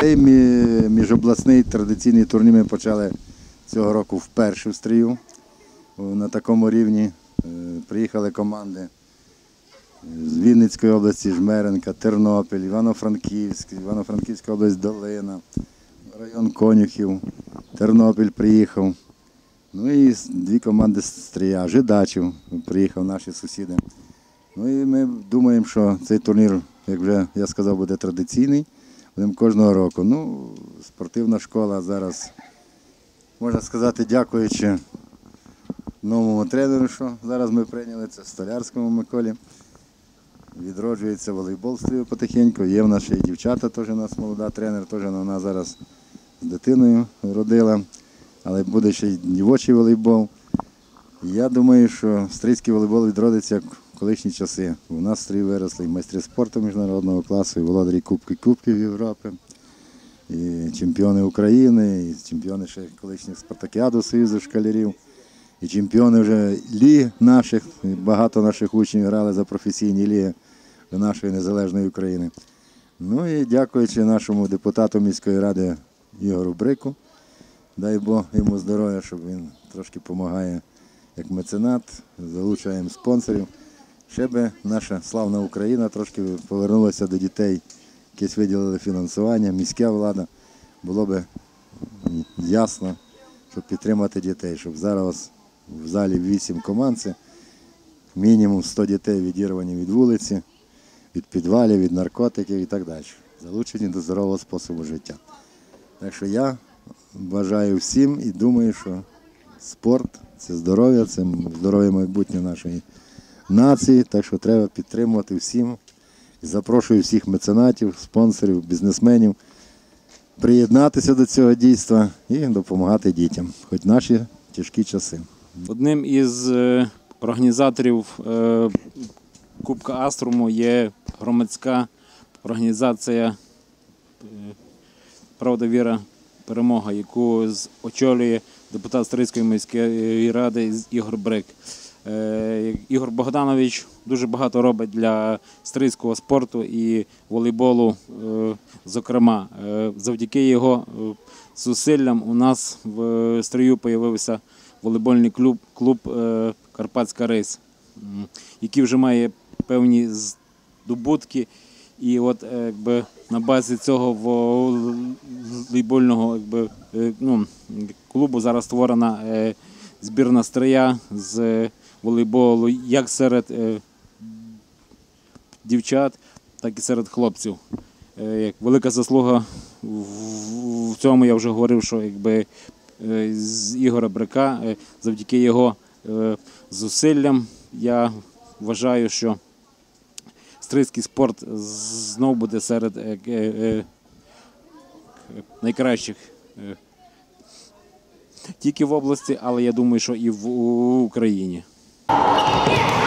Цей міжобласний традиційний турнір ми почали цього року вперше в стрію на такому рівні. Е, Приїхали команди з Вінницької області, Жмеренка, Тернопіль, Івано-Франківськ, Івано-Франківська область Долина, район Конюхів, Тернопіль приїхав. Ну і дві команди з Стрия, Жидачів приїхав наші сусіди. Ну і ми думаємо, що цей турнір, як вже я сказав, буде традиційний. Будемо кожного року. Ну, спортивна школа зараз, можна сказати, дякуючи новому тренеру, що зараз ми прийняли, це в Столярському Миколі. Відроджується волейбол стрію потихеньку. Є в нас ще й дівчата, теж у нас молода тренер, теж вона зараз з дитиною родила, але буде ще й дівочий волейбол. Я думаю, що стрийський волейбол відродиться як колишні часи. У нас стрій виросли майстри спорту міжнародного класу, і володарі Кубки Кубків Європи, і чемпіони України, і чемпіони ще колишніх спартакіаду Союзу школярів, і чемпіони вже ліг наших. Багато наших учнів грали за професійні ліги до нашої незалежної України. Ну і дякуючи нашому депутату міської ради Ігору Брику. Дай Бог йому здоров'я, щоб він трошки допомагає як меценат, залучаємо спонсорів. Ще би наша славна Україна трошки повернулася до дітей, якесь виділили фінансування, міська влада. Було би ясно, щоб підтримати дітей, щоб зараз в залі 8 команд, мінімум 100 дітей відірвані від вулиці, від підвалів, від наркотиків і так далі. Залучені до здорового способу життя. Так що я бажаю всім і думаю, що спорт це здоров'я, це здоров'я майбутнє нашої нації. Так що треба підтримувати всім. Запрошую всіх меценатів, спонсорів, бізнесменів приєднатися до цього дійства і допомагати дітям, хоч наші тяжкі часи. Одним із е, організаторів е, Кубка Аструму є громадська організація е, Правда Віра Перемога, яку очолює депутат Стрийської міської ради Ігор Брик. Е, Ігор Богданович дуже багато робить для стрийського спорту і волейболу, е, зокрема. Е, Завдяки його зусиллям у нас в Стрию з'явився волейбольний клуб, клуб Карпатська Рейс, який вже має певні здобутки. І от якби на базі цього волейбольного якби, ну, клубу зараз створена збірна стрия з волейболу як серед е, дівчат, так і серед хлопців. Е, велика заслуга в- в цьому я вже говорив, що якби е, з Ігора Брика, е, завдяки його е, зусиллям, я вважаю, що стрийський спорт знов буде серед е, е, е, найкращих е, тільки в області, але я думаю, що і в Україні. Yeah.